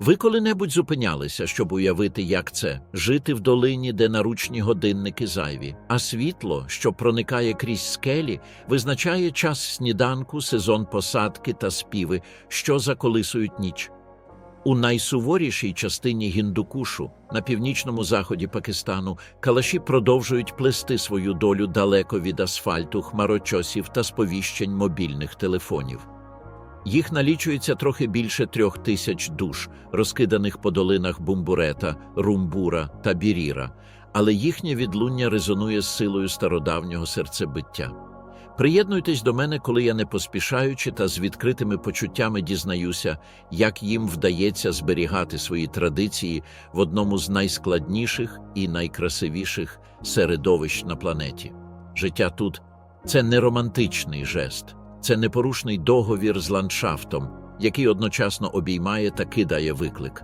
Ви коли-небудь зупинялися, щоб уявити, як це жити в долині, де наручні годинники зайві, а світло, що проникає крізь скелі, визначає час сніданку, сезон посадки та співи, що заколисують ніч. У найсуворішій частині Гіндукушу, на північному заході Пакистану, калаші продовжують плести свою долю далеко від асфальту, хмарочосів та сповіщень мобільних телефонів. Їх налічується трохи більше трьох тисяч душ, розкиданих по долинах Бумбурета, Румбура та Біріра, але їхнє відлуння резонує з силою стародавнього серцебиття. Приєднуйтесь до мене, коли я не поспішаючи та з відкритими почуттями дізнаюся, як їм вдається зберігати свої традиції в одному з найскладніших і найкрасивіших середовищ на планеті. Життя тут це не романтичний жест, це непорушний договір з ландшафтом, який одночасно обіймає та кидає виклик.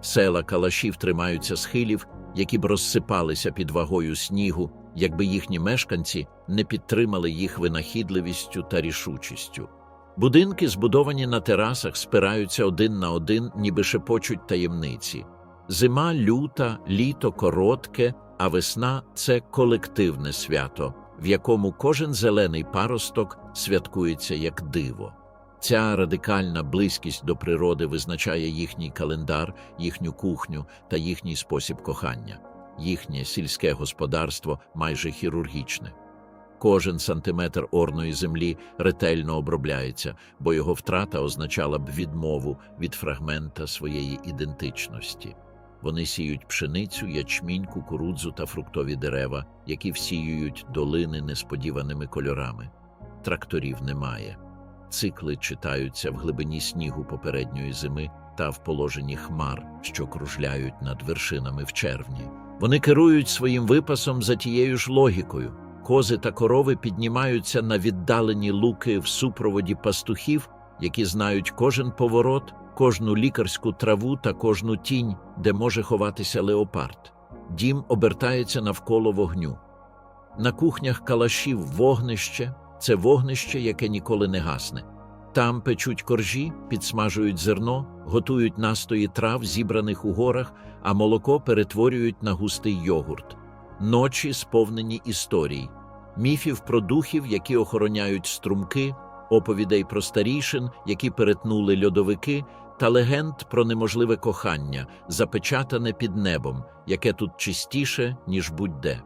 Села калашів тримаються схилів, які б розсипалися під вагою снігу, якби їхні мешканці не підтримали їх винахідливістю та рішучістю. Будинки, збудовані на терасах, спираються один на один, ніби шепочуть таємниці. Зима люта, літо коротке, а весна це колективне свято, в якому кожен зелений паросток святкується як диво. Ця радикальна близькість до природи визначає їхній календар, їхню кухню та їхній спосіб кохання. Їхнє сільське господарство майже хірургічне. Кожен сантиметр орної землі ретельно обробляється, бо його втрата означала б відмову від фрагмента своєї ідентичності. Вони сіють пшеницю, ячмінь, кукурудзу та фруктові дерева, які всіюють долини несподіваними кольорами. Тракторів немає. Цикли читаються в глибині снігу попередньої зими та в положенні хмар, що кружляють над вершинами в червні. Вони керують своїм випасом за тією ж логікою. Кози та корови піднімаються на віддалені луки в супроводі пастухів, які знають кожен поворот, кожну лікарську траву та кожну тінь, де може ховатися леопард. Дім обертається навколо вогню. На кухнях калашів вогнище це вогнище, яке ніколи не гасне. Там печуть коржі, підсмажують зерно, готують настої трав, зібраних у горах, а молоко перетворюють на густий йогурт. Ночі сповнені історій, міфів про духів, які охороняють струмки, оповідей про старішин, які перетнули льодовики, та легенд про неможливе кохання, запечатане під небом, яке тут чистіше, ніж будь-де.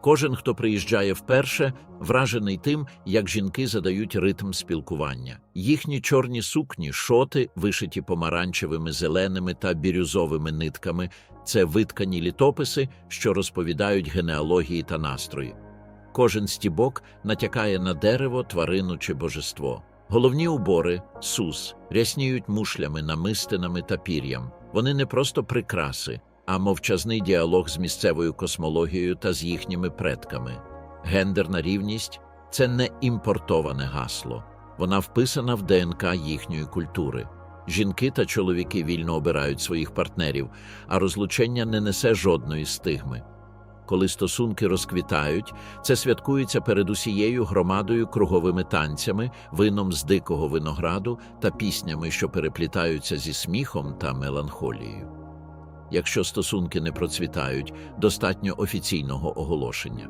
Кожен, хто приїжджає вперше, вражений тим, як жінки задають ритм спілкування. Їхні чорні сукні, шоти, вишиті помаранчевими, зеленими та бірюзовими нитками, це виткані літописи, що розповідають генеалогії та настрої. Кожен стібок натякає на дерево, тварину чи божество. Головні убори сус рясніють мушлями, намистинами та пір'ям. Вони не просто прикраси, а мовчазний діалог з місцевою космологією та з їхніми предками. Гендерна рівність це не імпортоване гасло, вона вписана в ДНК їхньої культури. Жінки та чоловіки вільно обирають своїх партнерів, а розлучення не несе жодної стигми. Коли стосунки розквітають, це святкується перед усією громадою круговими танцями, вином з дикого винограду та піснями, що переплітаються зі сміхом та меланхолією. Якщо стосунки не процвітають, достатньо офіційного оголошення.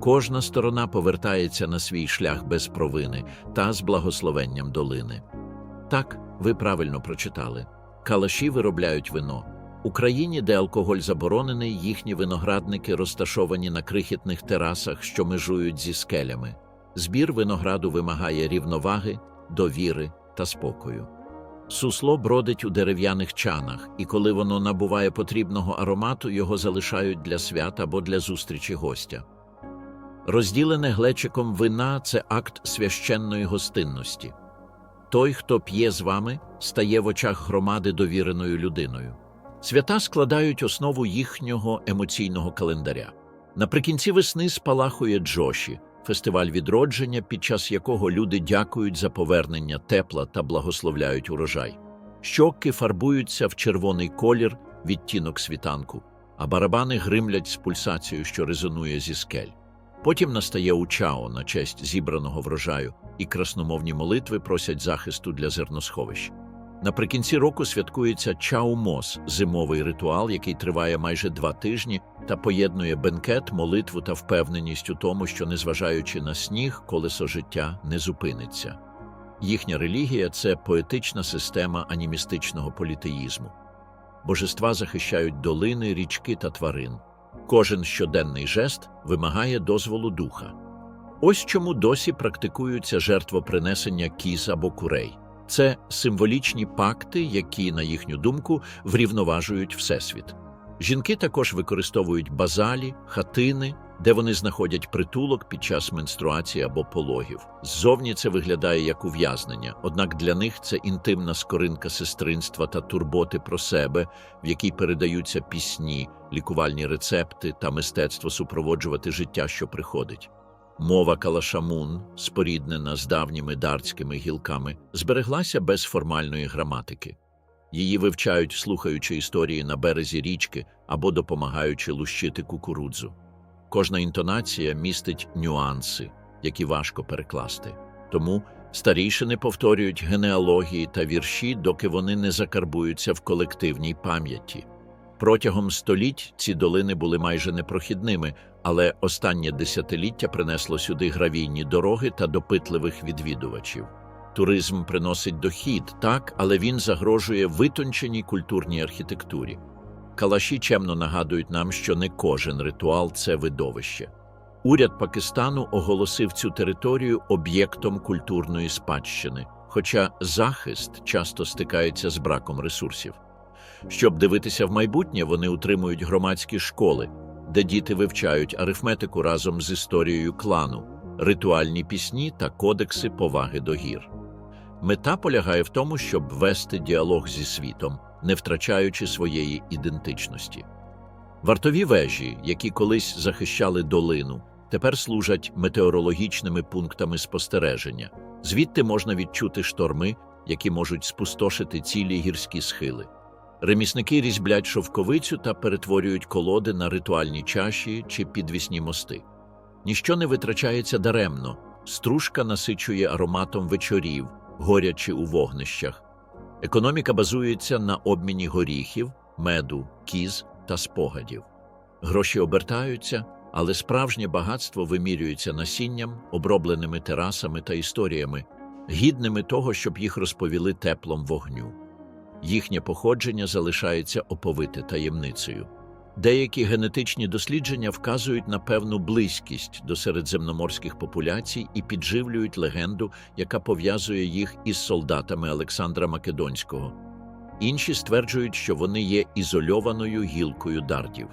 Кожна сторона повертається на свій шлях без провини та з благословенням долини. Так, ви правильно прочитали. Калаші виробляють вино. У країні, де алкоголь заборонений, їхні виноградники розташовані на крихітних терасах, що межують зі скелями. Збір винограду вимагає рівноваги, довіри та спокою. Сусло бродить у дерев'яних чанах, і коли воно набуває потрібного аромату, його залишають для свят або для зустрічі гостя. Розділене глечиком вина це акт священної гостинності. Той, хто п'є з вами, стає в очах громади довіреною людиною. Свята складають основу їхнього емоційного календаря. Наприкінці весни спалахує Джоші, фестиваль відродження, під час якого люди дякують за повернення тепла та благословляють урожай. Щоки фарбуються в червоний колір, відтінок світанку, а барабани гримлять з пульсацією, що резонує зі скель. Потім настає учао на честь зібраного врожаю, і красномовні молитви просять захисту для зерносховищ. Наприкінці року святкується Чаумос зимовий ритуал, який триває майже два тижні та поєднує бенкет, молитву та впевненість у тому, що, незважаючи на сніг, колесо життя не зупиниться. Їхня релігія це поетична система анімістичного політеїзму. Божества захищають долини, річки та тварин. Кожен щоденний жест вимагає дозволу духа. Ось чому досі практикуються жертвопринесення кіз або курей. Це символічні пакти, які, на їхню думку, врівноважують Всесвіт. Жінки також використовують базалі, хатини, де вони знаходять притулок під час менструації або пологів. Ззовні це виглядає як ув'язнення, однак для них це інтимна скоринка сестринства та турботи про себе, в якій передаються пісні, лікувальні рецепти та мистецтво супроводжувати життя, що приходить. Мова калашамун, споріднена з давніми дартськими гілками, збереглася без формальної граматики. Її вивчають, слухаючи історії на березі річки або допомагаючи лущити кукурудзу. Кожна інтонація містить нюанси, які важко перекласти. Тому старішини повторюють генеалогії та вірші, доки вони не закарбуються в колективній пам'яті. Протягом століть ці долини були майже непрохідними, але останнє десятиліття принесло сюди гравійні дороги та допитливих відвідувачів. Туризм приносить дохід, так, але він загрожує витонченій культурній архітектурі. Калаші чемно нагадують нам, що не кожен ритуал це видовище. Уряд Пакистану оголосив цю територію об'єктом культурної спадщини, хоча захист часто стикається з браком ресурсів. Щоб дивитися в майбутнє, вони утримують громадські школи, де діти вивчають арифметику разом з історією клану, ритуальні пісні та кодекси поваги до гір. Мета полягає в тому, щоб вести діалог зі світом, не втрачаючи своєї ідентичності. Вартові вежі, які колись захищали долину, тепер служать метеорологічними пунктами спостереження. Звідти можна відчути шторми, які можуть спустошити цілі гірські схили. Ремісники різьблять шовковицю та перетворюють колоди на ритуальні чаші чи підвісні мости. Ніщо не витрачається даремно, стружка насичує ароматом вечорів, горячи у вогнищах. Економіка базується на обміні горіхів, меду, кіз та спогадів. Гроші обертаються, але справжнє багатство вимірюється насінням, обробленими терасами та історіями, гідними того, щоб їх розповіли теплом вогню. Їхнє походження залишається оповите таємницею. Деякі генетичні дослідження вказують на певну близькість до середземноморських популяцій і підживлюють легенду, яка пов'язує їх із солдатами Олександра Македонського. Інші стверджують, що вони є ізольованою гілкою дардів.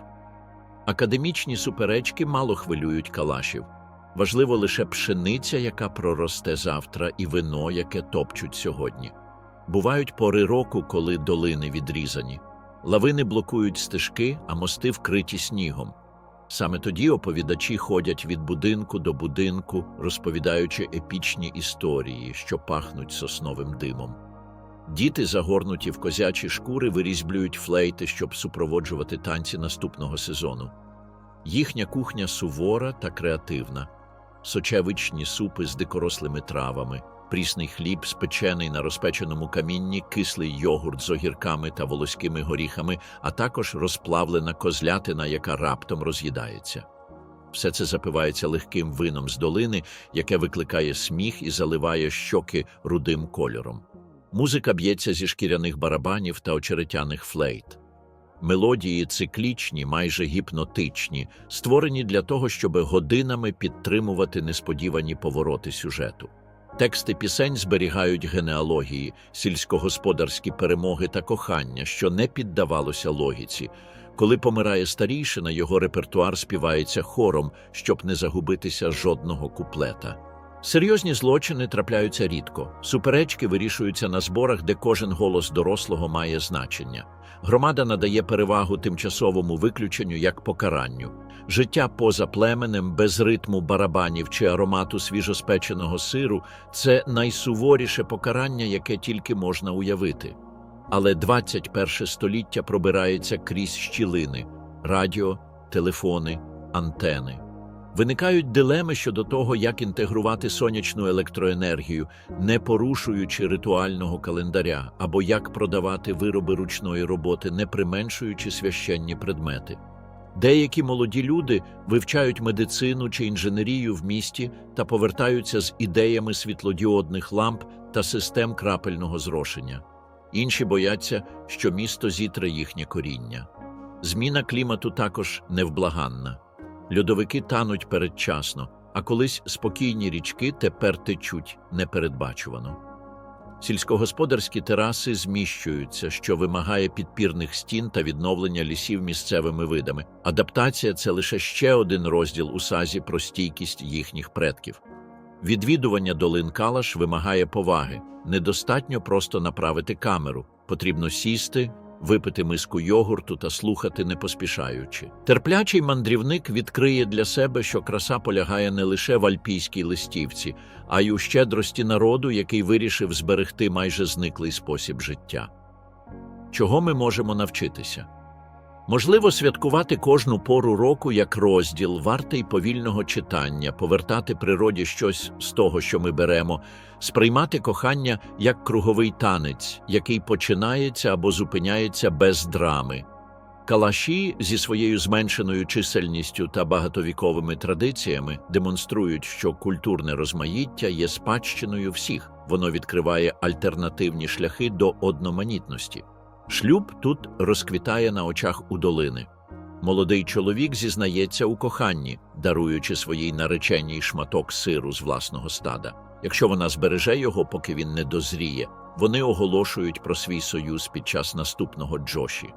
Академічні суперечки мало хвилюють калашів. Важливо лише пшениця, яка проросте завтра, і вино, яке топчуть сьогодні. Бувають пори року, коли долини відрізані. Лавини блокують стежки, а мости вкриті снігом. Саме тоді оповідачі ходять від будинку до будинку, розповідаючи епічні історії, що пахнуть сосновим димом. Діти, загорнуті в козячі шкури, вирізблюють флейти, щоб супроводжувати танці наступного сезону. Їхня кухня сувора та креативна, сочевичні супи з дикорослими травами, прісний хліб, спечений на розпеченому камінні, кислий йогурт з огірками та волоськими горіхами, а також розплавлена козлятина, яка раптом роз'їдається. Все це запивається легким вином з долини, яке викликає сміх і заливає щоки рудим кольором. Музика б'ється зі шкіряних барабанів та очеретяних флейт. Мелодії циклічні, майже гіпнотичні, створені для того, щоб годинами підтримувати несподівані повороти сюжету. Тексти пісень зберігають генеалогії, сільськогосподарські перемоги та кохання, що не піддавалося логіці. Коли помирає старійшина, його репертуар співається хором, щоб не загубитися жодного куплета. Серйозні злочини трапляються рідко. Суперечки вирішуються на зборах, де кожен голос дорослого має значення. Громада надає перевагу тимчасовому виключенню як покаранню. Життя поза племенем, без ритму барабанів чи аромату свіжоспеченого сиру це найсуворіше покарання, яке тільки можна уявити. Але 21 століття пробирається крізь щілини радіо, телефони, антени. Виникають дилеми щодо того, як інтегрувати сонячну електроенергію, не порушуючи ритуального календаря, або як продавати вироби ручної роботи, не применшуючи священні предмети. Деякі молоді люди вивчають медицину чи інженерію в місті та повертаються з ідеями світлодіодних ламп та систем крапельного зрошення. Інші бояться, що місто зітре їхнє коріння. Зміна клімату також невблаганна. Льодовики тануть передчасно, а колись спокійні річки тепер течуть непередбачувано. Сільськогосподарські тераси зміщуються, що вимагає підпірних стін та відновлення лісів місцевими видами. Адаптація це лише ще один розділ у сазі про стійкість їхніх предків. Відвідування долин Калаш вимагає поваги. Недостатньо просто направити камеру, потрібно сісти, випити миску йогурту та слухати не поспішаючи. Терплячий мандрівник відкриє для себе, що краса полягає не лише в альпійській листівці, а й у щедрості народу, який вирішив зберегти майже зниклий спосіб життя. Чого ми можемо навчитися? Можливо, святкувати кожну пору року як розділ, вартий повільного читання, повертати природі щось з того, що ми беремо, сприймати кохання як круговий танець, який починається або зупиняється без драми. Калаші зі своєю зменшеною чисельністю та багатовіковими традиціями демонструють, що культурне розмаїття є спадщиною всіх, воно відкриває альтернативні шляхи до одноманітності. Шлюб тут розквітає на очах у долини. Молодий чоловік зізнається у коханні, даруючи своїй нареченій шматок сиру з власного стада. Якщо вона збереже його, поки він не дозріє, вони оголошують про свій союз під час наступного джоші.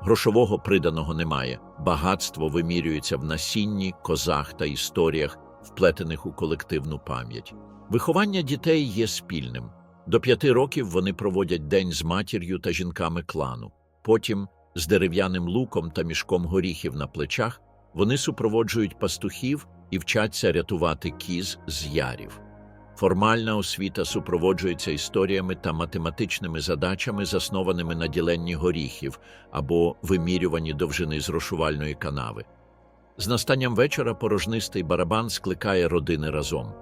Грошового приданого немає. Багатство вимірюється в насінні, козах та історіях, вплетених у колективну пам'ять. Виховання дітей є спільним. До п'яти років вони проводять день з матір'ю та жінками клану. Потім, з дерев'яним луком та мішком горіхів на плечах, вони супроводжують пастухів і вчаться рятувати кіз з ярів. Формальна освіта супроводжується історіями та математичними задачами, заснованими на діленні горіхів або вимірюванні довжини зрошувальної канави. З настанням вечора порожнистий барабан скликає родини разом.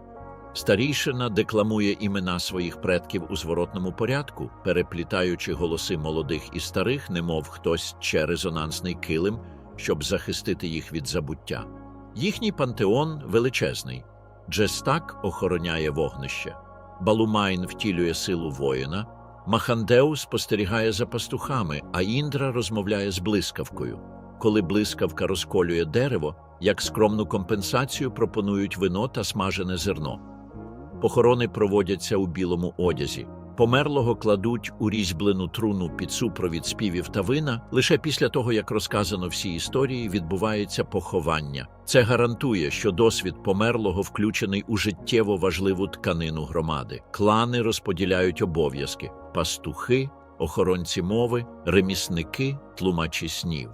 Старійшина декламує імена своїх предків у зворотному порядку, переплітаючи голоси молодих і старих, немов хтось че резонансний килим, щоб захистити їх від забуття. Їхній пантеон величезний. Джестак охороняє вогнище, Балумайн втілює силу воїна, Махандеу спостерігає за пастухами, а Індра розмовляє з блискавкою. Коли блискавка розколює дерево, як скромну компенсацію пропонують вино та смажене зерно. Похорони проводяться у білому одязі. Померлого кладуть у різьблену труну під супровід співів та вина. Лише після того, як розказано всі історії, відбувається поховання. Це гарантує, що досвід померлого включений у життєво важливу тканину громади. Клани розподіляють обов'язки: пастухи, охоронці мови, ремісники, тлумачі снів.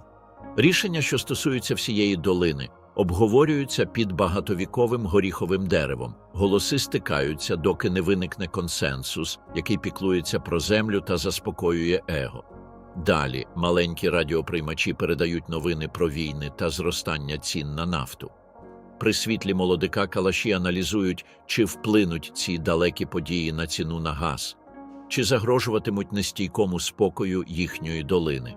Рішення, що стосуються всієї долини, обговорюються під багатовіковим горіховим деревом. Голоси стикаються, доки не виникне консенсус, який піклується про землю та заспокоює его. Далі маленькі радіоприймачі передають новини про війни та зростання цін на нафту. При світлі молодика калаші аналізують, чи вплинуть ці далекі події на ціну на газ, чи загрожуватимуть нестійкому спокою їхньої долини.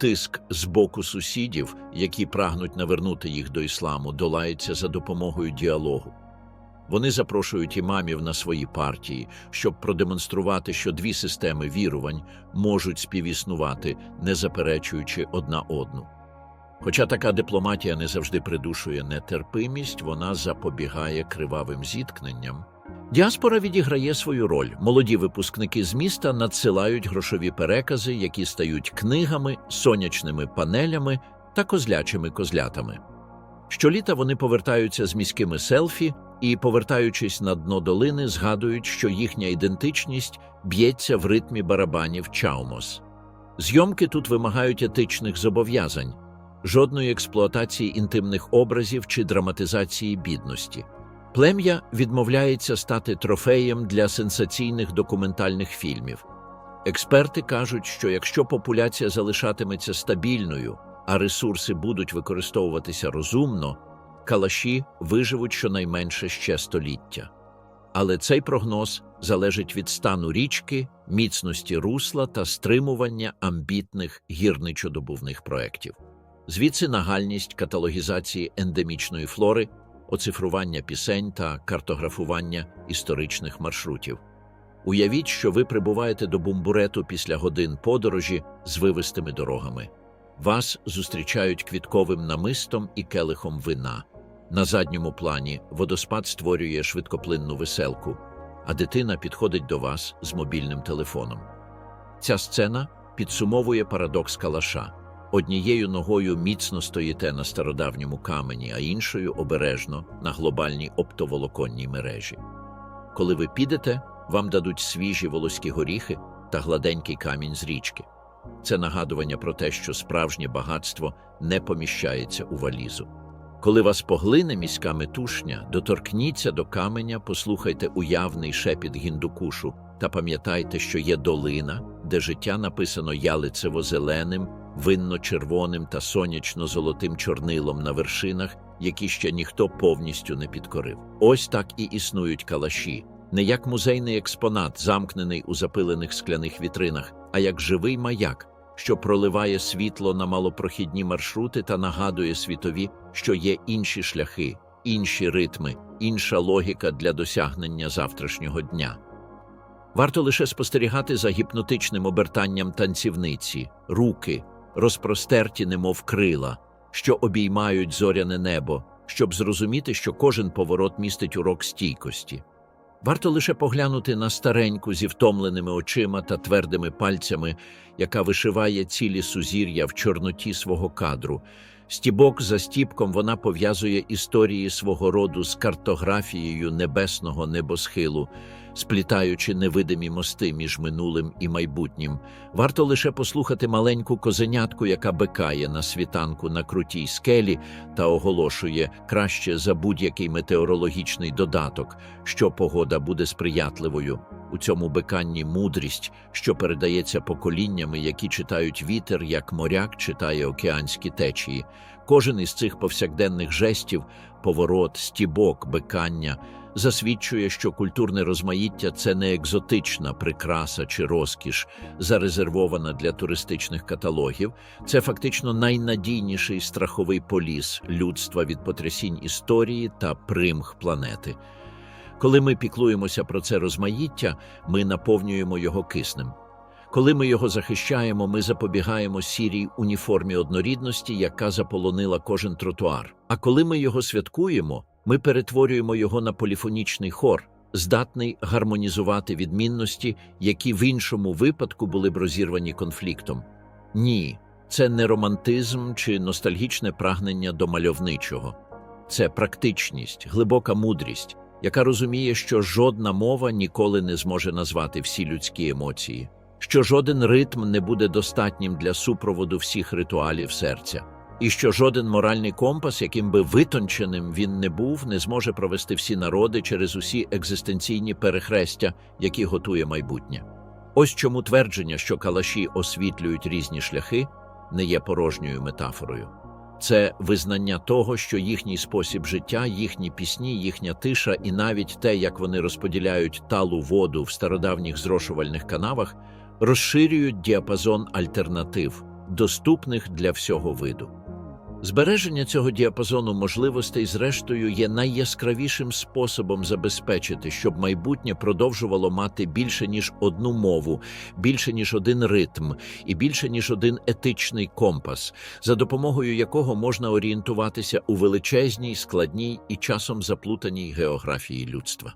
Тиск з боку сусідів, які прагнуть навернути їх до ісламу, долається за допомогою діалогу. Вони запрошують імамів на свої партії, щоб продемонструвати, що дві системи вірувань можуть співіснувати, не заперечуючи одна одну. Хоча така дипломатія не завжди придушує нетерпимість, вона запобігає кривавим зіткненням. Діаспора відіграє свою роль. Молоді випускники з міста надсилають грошові перекази, які стають книгами, сонячними панелями та козлячими козлятами. Щоліта вони повертаються з міськими селфі і, повертаючись на дно долини, згадують, що їхня ідентичність б'ється в ритмі барабанів Чаумос. Зйомки тут вимагають етичних зобов'язань, жодної експлуатації інтимних образів чи драматизації бідності. Плем'я відмовляється стати трофеєм для сенсаційних документальних фільмів. Експерти кажуть, що якщо популяція залишатиметься стабільною, а ресурси будуть використовуватися розумно, калаші виживуть щонайменше ще століття. Але цей прогноз залежить від стану річки, міцності русла та стримування амбітних гірничодобувних проєктів. Звідси нагальність каталогізації ендемічної флори, оцифрування пісень та картографування історичних маршрутів. Уявіть, що ви прибуваєте до бумбурету після годин подорожі з вивистими дорогами. Вас зустрічають квітковим намистом і келихом вина. На задньому плані водоспад створює швидкоплинну веселку, а дитина підходить до вас з мобільним телефоном. Ця сцена підсумовує парадокс калаша. Однією ногою міцно стоїте на стародавньому камені, а іншою обережно на глобальній оптоволоконній мережі. Коли ви підете, вам дадуть свіжі волоські горіхи та гладенький камінь з річки. Це нагадування про те, що справжнє багатство не поміщається у валізу. Коли вас поглине міська метушня, доторкніться до каменя, послухайте уявний шепіт гіндукушу та пам'ятайте, що є долина, де життя написано ялицево-зеленим, винно-червоним та сонячно-золотим чорнилом на вершинах, які ще ніхто повністю не підкорив. Ось так і існують калаші, не як музейний експонат, замкнений у запилених скляних вітринах, а як живий маяк, що проливає світло на малопрохідні маршрути та нагадує світові, що є інші шляхи, інші ритми, інша логіка для досягнення завтрашнього дня. Варто лише спостерігати за гіпнотичним обертанням танцівниці, руки, розпростерті, немов крила, що обіймають зоряне небо, щоб зрозуміти, що кожен поворот містить урок стійкості. Варто лише поглянути на стареньку зі втомленими очима та твердими пальцями, яка вишиває цілі сузір'я в чорноті свого кадру. Стібок за стібком вона пов'язує історії свого роду з картографією небесного небосхилу, сплітаючи невидимі мости між минулим і майбутнім. Варто лише послухати маленьку козенятку, яка бекає на світанку на крутій скелі та оголошує краще за будь-який метеорологічний додаток, що погода буде сприятливою. У цьому беканні мудрість, що передається поколіннями, які читають вітер, як моряк читає океанські течії. Кожен із цих повсякденних жестів, поворот, стібок, бекання, засвідчує, що культурне розмаїття це не екзотична прикраса чи розкіш, зарезервована для туристичних каталогів. Це фактично найнадійніший страховий поліс людства від потрясінь історії та примх планети. Коли ми піклуємося про це розмаїття, ми наповнюємо його киснем. Коли ми його захищаємо, ми запобігаємо сірій уніформі однорідності, яка заполонила кожен тротуар. А коли ми його святкуємо, ми перетворюємо його на поліфонічний хор, здатний гармонізувати відмінності, які в іншому випадку були б розірвані конфліктом. Ні, це не романтизм чи ностальгічне прагнення до мальовничого, це практичність, глибока мудрість, яка розуміє, що жодна мова ніколи не зможе назвати всі людські емоції, що жоден ритм не буде достатнім для супроводу всіх ритуалів серця, і що жоден моральний компас, яким би витонченим він не був, не зможе провести всі народи через усі екзистенційні перехрестя, які готує майбутнє. Ось чому твердження, що калаші освітлюють різні шляхи, не є порожньою метафорою. Це визнання того, що їхній спосіб життя, їхні пісні, їхня тиша і навіть те, як вони розподіляють талу воду в стародавніх зрошувальних канавах, розширюють діапазон альтернатив, доступних для всього виду. Збереження цього діапазону можливостей, зрештою, є найяскравішим способом забезпечити, щоб майбутнє продовжувало мати більше ніж одну мову, більше ніж один ритм і більше ніж один етичний компас, за допомогою якого можна орієнтуватися у величезній, складній і часом заплутаній географії людства.